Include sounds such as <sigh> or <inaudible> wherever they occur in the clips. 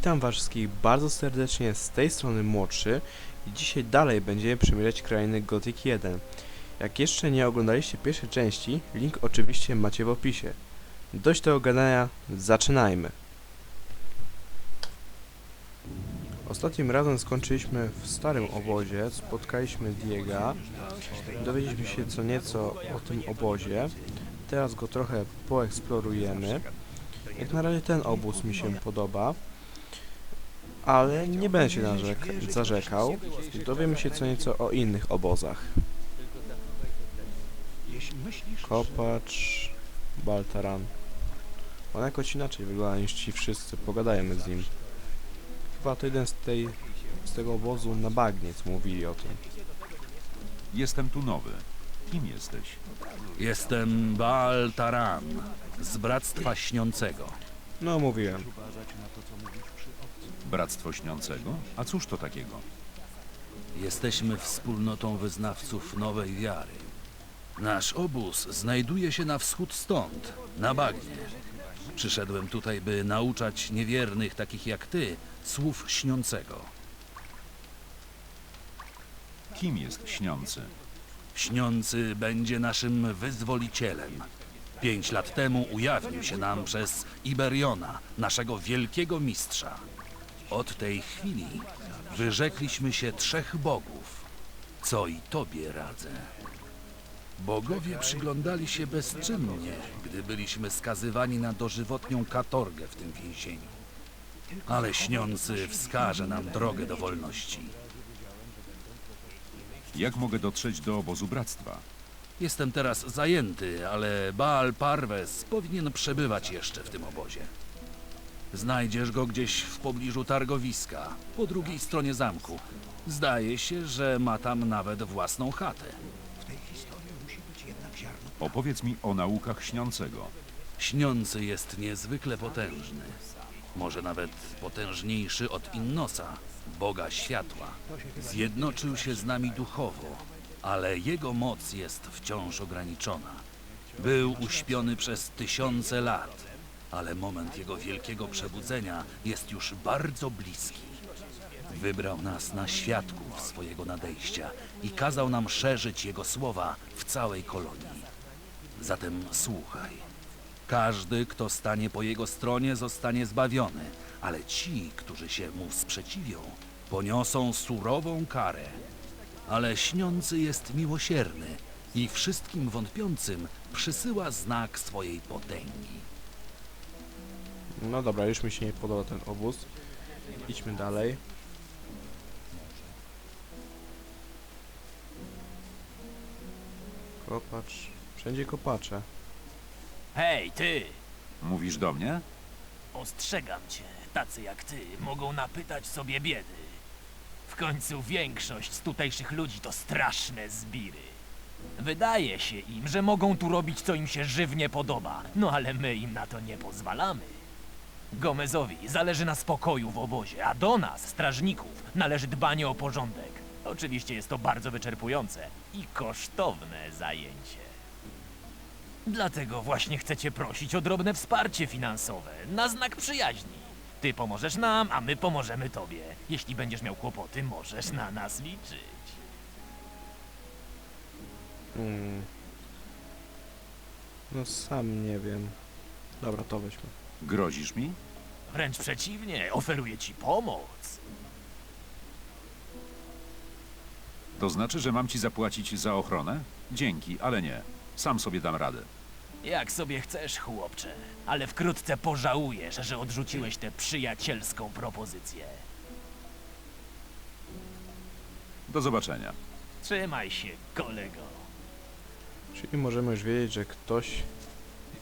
Witam was wszystkich bardzo serdecznie z tej strony Młodszy i dzisiaj dalej będziemy przemierzać krainy Gothic 1. Jak jeszcze nie oglądaliście pierwszej części, link oczywiście macie w opisie. Dość tego gadania, zaczynajmy! Ostatnim razem skończyliśmy w starym obozie, spotkaliśmy Diega, dowiedzieliśmy się co nieco o tym obozie, teraz go trochę poeksplorujemy. Jak na razie ten obóz mi się podoba, ale nie będę się narzek- zarzekał. Dowiemy się co nieco o innych obozach. Kopacz, Baltaran. On jakoś inaczej wygląda niż ci wszyscy, pogadajmy z nim. Chyba to jeden z, tej, z tego obozu na bagniec mówili o tym. Jestem tu nowy. Kim jesteś? Jestem Baal Taran z Bractwa Śniącego. No mówiłem. Bractwo Śniącego? A cóż to takiego? Jesteśmy wspólnotą wyznawców nowej wiary. Nasz obóz znajduje się na wschód stąd, na bagnie. Przyszedłem tutaj, by nauczać niewiernych takich jak ty słów śniącego. Kim jest Śniący? Śniący będzie naszym wyzwolicielem. Pięć lat temu ujawnił się nam przez Iberiona, naszego wielkiego mistrza. Od tej chwili wyrzekliśmy się trzech bogów, co i tobie radzę. Bogowie przyglądali się bezczynnie, gdy byliśmy skazywani na dożywotnią katorgę w tym więzieniu. Ale śniący wskaże nam drogę do wolności. Jak mogę dotrzeć do obozu Bractwa? Jestem teraz zajęty, ale Baal Parves powinien przebywać jeszcze w tym obozie. Znajdziesz go gdzieś w pobliżu targowiska, po drugiej stronie zamku. Zdaje się, że ma tam nawet własną chatę. Opowiedz mi o naukach Śniącego. Śniący jest niezwykle potężny. Może nawet potężniejszy od Innosa, Boga Światła. Zjednoczył się z nami duchowo, ale jego moc jest wciąż ograniczona. Był uśpiony przez tysiące lat, ale moment jego wielkiego przebudzenia jest już bardzo bliski. Wybrał nas na świadków swojego nadejścia i kazał nam szerzyć jego słowa w całej kolonii. Zatem słuchaj. Każdy, kto stanie po jego stronie, zostanie zbawiony, ale ci, którzy się mu sprzeciwią, poniosą surową karę. Ale śniący jest miłosierny i wszystkim wątpiącym przysyła znak swojej potęgi. No dobra, już mi się nie podoba ten obóz. Idźmy dalej. Kopacz. Wszędzie kopacze. Hej, ty! Mówisz do mnie? Ostrzegam cię, tacy jak ty mogą napytać sobie biedy. W końcu większość z tutejszych ludzi to straszne zbiry. Wydaje się im, że mogą tu robić co im się żywnie podoba, no ale my im na to nie pozwalamy. Gomezowi zależy na spokoju w obozie, a do nas, strażników, należy dbanie o porządek. Oczywiście jest to bardzo wyczerpujące i kosztowne zajęcie. Dlatego właśnie chcecie prosić o drobne wsparcie finansowe, na znak przyjaźni. Ty pomożesz nam, a my pomożemy tobie. Jeśli będziesz miał kłopoty, możesz na nas liczyć. Hmm. No sam nie wiem. Dobra, to weźmy. Grozisz mi? Wręcz przeciwnie, oferuję ci pomoc. To znaczy, że mam ci zapłacić za ochronę? Dzięki, ale nie. Sam sobie dam radę. Jak sobie chcesz, chłopcze, ale wkrótce pożałujesz, że odrzuciłeś tę przyjacielską propozycję. Do zobaczenia. Trzymaj się, kolego. Czyli możemy już wiedzieć, że ktoś...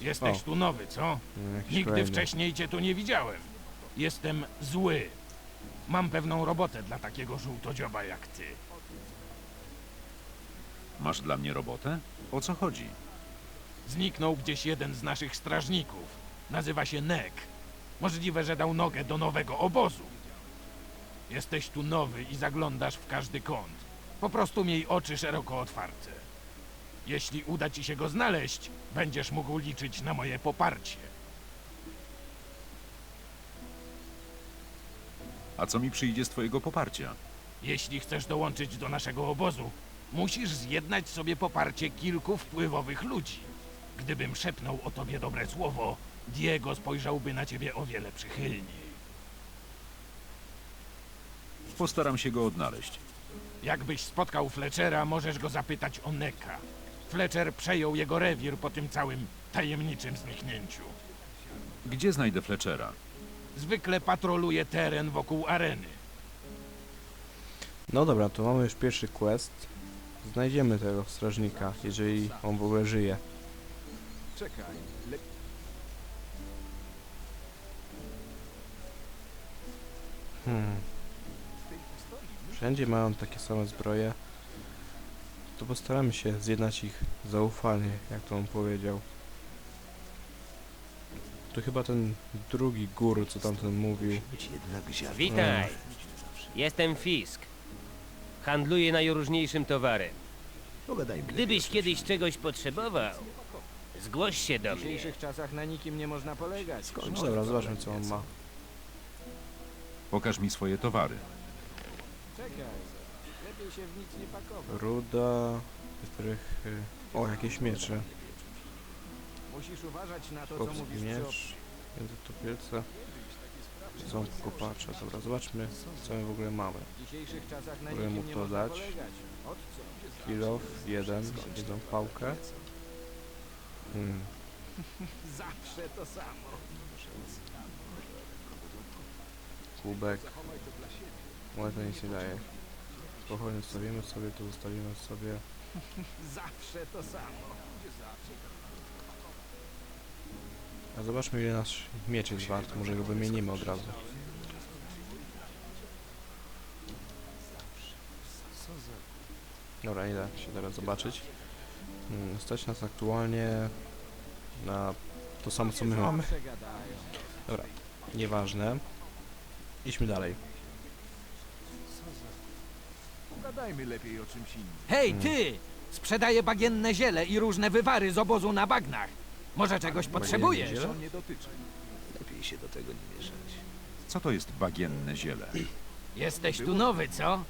Jesteś O. tu nowy, co? no, jakiś Nigdy kolejny. wcześniej cię tu nie widziałem. Jestem zły. Mam pewną robotę dla takiego żółtodzioba jak ty. Masz dla mnie robotę? O co chodzi? Zniknął gdzieś jeden z naszych strażników. Nazywa się Nek. Możliwe, że dał nogę do nowego obozu. Jesteś tu nowy i zaglądasz w każdy kąt. Po prostu miej oczy szeroko otwarte. Jeśli uda ci się go znaleźć, będziesz mógł liczyć na moje poparcie. A co mi przyjdzie z twojego poparcia? Jeśli chcesz dołączyć do naszego obozu, musisz zjednać sobie poparcie kilku wpływowych ludzi. Gdybym szepnął o tobie dobre słowo, Diego spojrzałby na ciebie o wiele przychylniej. Postaram się go odnaleźć. Jakbyś spotkał Fletchera, możesz go zapytać o Neka. Fletcher przejął jego rewir po tym całym tajemniczym zniknięciu. Gdzie znajdę Fletchera? Zwykle patroluje teren wokół areny. No dobra, to mamy już pierwszy quest. Znajdziemy tego strażnika, jeżeli on w ogóle żyje. Hmm. Wszędzie mają takie same zbroje. To postaramy się zjednać ich zaufanie, jak to on powiedział. To chyba ten drugi gór, co tamten mówił. Witaj! Jestem Fisk. Handluję najróżniejszym towarem. Gdybyś kiedyś czegoś potrzebował, zgłoś się do W mnie. dzisiejszych czasach na nikim nie można polegać. No dobra, zobaczmy co on ma. Pokaż mi swoje towary. Czekaj, lepiej się w nic nie pakować. Ruda, wytrychy... O, jakieś miecze. Musisz uważać na to, co Chłopski mówisz przy miecz, topielce, ząb kopacza. Dobra, zobaczmy co my w ogóle mamy. W dzisiejszych czasach na Mogę mu nikim nie to można dać. polegać. Od co? Kilof, jeden, jedną pałkę. Hmm. <laughs> Zawsze to samo. kubek. To nic nie daje. Pochodnie zostawimy sobie, to zostawimy sobie. Zawsze to samo. A zobaczmy ile nasz miecz jest wart, może go wymienimy od razu. Dobra, nie da się teraz zobaczyć. Hmm, stać nas aktualnie na to samo co my mamy. Zawsze gadają. Nieważne. Idźmy dalej. Pogadajmy lepiej o czymś innym. Hej, ty! Sprzedaję bagienne ziele i różne wywary z obozu na bagnach. Może czegoś potrzebujesz? ziele? To nie dotyczy. Co to jest bagienne ziele? Jesteś tu nowy, co?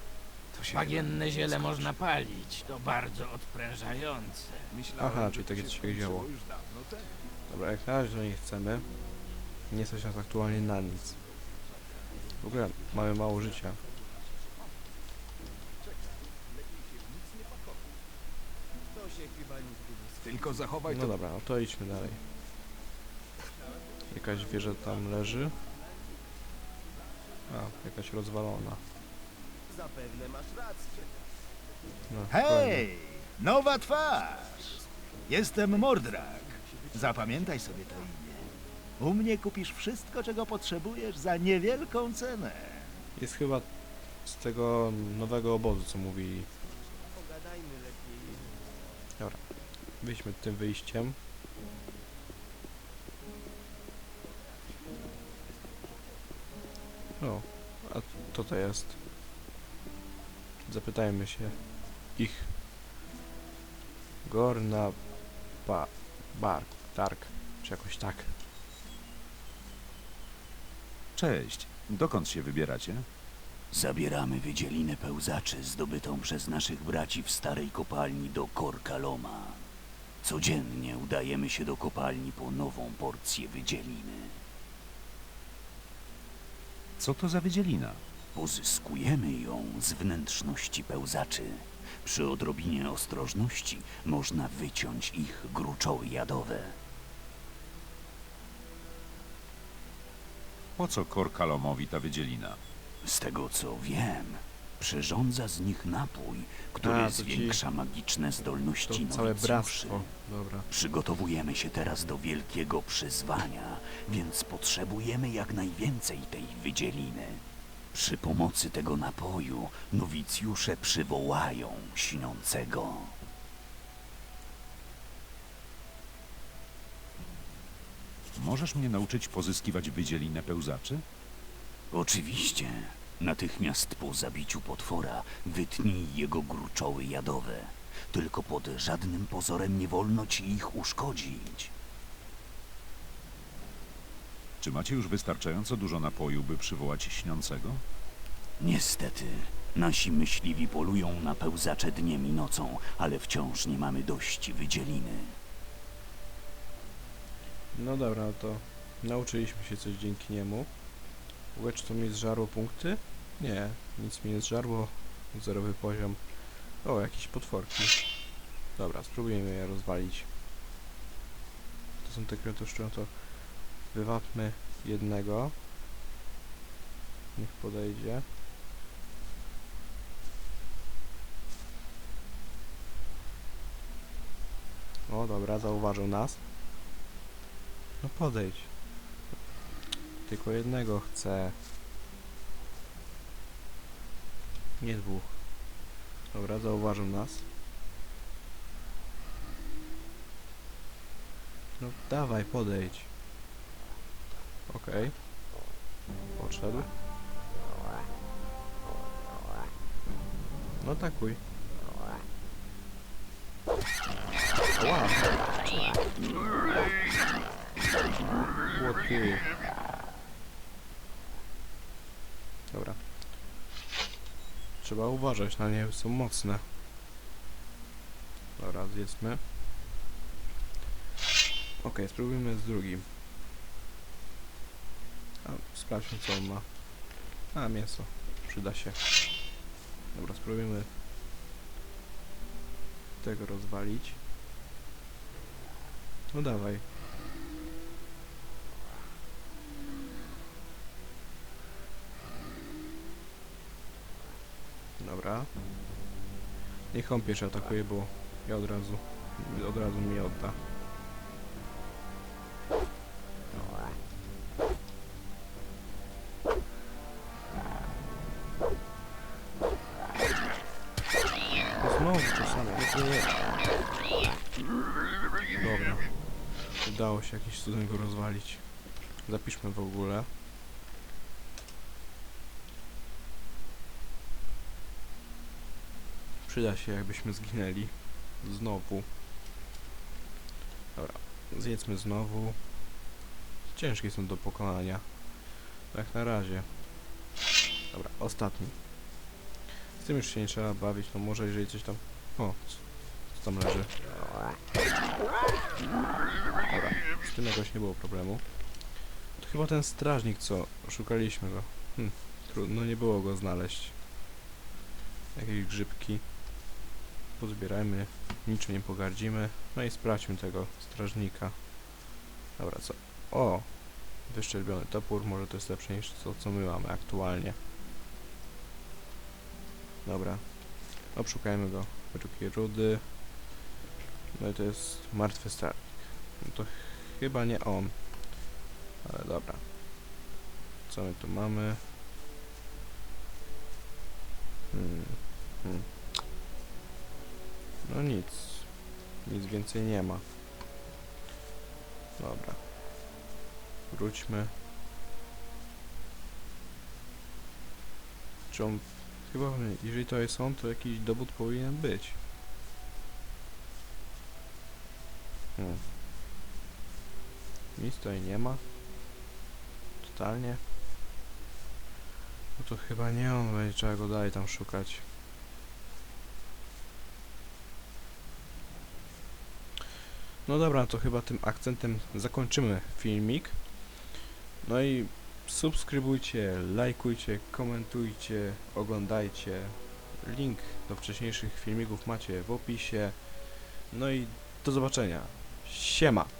Bagienne ziele można palić. To bardzo odprężające. Myślałem, Aha, że czyli to takie się coś już dawno temu. Dobra, jak na razie to nie chcemy. Nie stać nas aktualnie na nic. W ogóle mamy mało życia. Tylko zachowaj No to. dobra, no to idźmy dalej. Jakaś wieża tam leży. A, jakaś rozwalona. Zapewne masz rację. No, Hej, nowa twarz. Jestem Mordrak. Zapamiętaj sobie to imię. U mnie kupisz wszystko, czego potrzebujesz za niewielką cenę. Jest chyba z tego nowego obozu, co. Pogadajmy lepiej. Wyjdźmy tym wyjściem. O, a to to jest. Zapytajmy się ich. Gorna ba Bark, Dark, czy jakoś tak. Cześć. Dokąd się wybieracie? Zabieramy wydzielinę pełzaczy zdobytą przez naszych braci w starej kopalni do Korkaloma. Codziennie udajemy się do kopalni po nową porcję wydzieliny. Co to za wydzielina? Pozyskujemy ją z wnętrzności pełzaczy. Przy odrobinie ostrożności można wyciąć ich gruczoły jadowe. Po co Korkalomowi ta wydzielina? Z tego co wiem, przyrządza z nich napój, który A, to ci- zwiększa magiczne To zdolności całe nowicjuszy. bractwo. Dobra. Przygotowujemy się teraz do wielkiego przyzwania, więc potrzebujemy jak najwięcej tej wydzieliny. Przy pomocy tego napoju nowicjusze przywołają śniącego. Możesz mnie nauczyć pozyskiwać wydzielinę pełzaczy? Oczywiście, natychmiast po zabiciu potwora wytnij jego gruczoły jadowe. Tylko pod żadnym pozorem nie wolno ci ich uszkodzić. Czy macie już wystarczająco dużo napoju, by przywołać śniącego? Niestety, nasi myśliwi polują na pełzacze dniem i nocą, ale wciąż nie mamy dość wydzieliny. No dobra, to nauczyliśmy się coś dzięki niemu. Łe, czy to mi zżarło punkty? Nie, nic mi nie zżarło. Zerowy poziom. O, jakieś potworki. Dobra, spróbujemy je rozwalić. To są te kwiatuszcze, no to wywapmy jednego. Niech podejdzie. O, dobra, zauważył nas. No podejdź. Tylko jednego chcę. Nie dwóch. Dobra, zauważył nas. No dawaj, podejdź. Okej. Podszedł. No atakuj. Wow. Chłopie. Dobra. Trzeba uważać na nie, są mocne. Dobra, zjedzmy. Okej, spróbujmy z drugim. A, sprawdźmy co on ma. A, mięso. Przyda się. Dobra, spróbujmy tego rozwalić. No dawaj. Dobra. Niech on pierwszy atakuje, bo ja od razu, od razu mi odda. Znowu nie, nie. Dobra. Udało się jakiś cudem go rozwalić. Zapiszmy w ogóle. Przyda się jakbyśmy zginęli. Znowu. Dobra, zjedzmy znowu. Ciężkie są do pokonania. Jak na razie. Dobra, ostatni. Z tym już się nie trzeba bawić, no może jeżeli coś tam... O, co tam leży? Dobra, z tym jakoś nie było problemu. To chyba ten strażnik, co szukaliśmy go. Hm, trudno nie było go znaleźć. Jakieś grzybki. Pozbierajmy, niczym nie pogardzimy. No i sprawdźmy tego strażnika. Dobra, co? O! Wyszczerbiony topór, może to jest lepsze niż to, co my mamy aktualnie. Dobra. Obszukajmy go. Wyczuki rudy. No i to jest martwy strażnik. No to ch- chyba nie on. Ale dobra. Co my tu mamy? Hmm. Hmm. No nic. Nic więcej nie ma. Dobra. Wróćmy. Czy on... Chyba, jeżeli to jest on, to jakiś dowód powinien być. Hmm. Nic tutaj nie ma. Totalnie. No to chyba nie on, będzie trzeba go dalej tam szukać. No dobra, to chyba tym akcentem zakończymy filmik. No i subskrybujcie, lajkujcie, komentujcie, oglądajcie. Link do wcześniejszych filmików macie w opisie. No i do zobaczenia. Siema!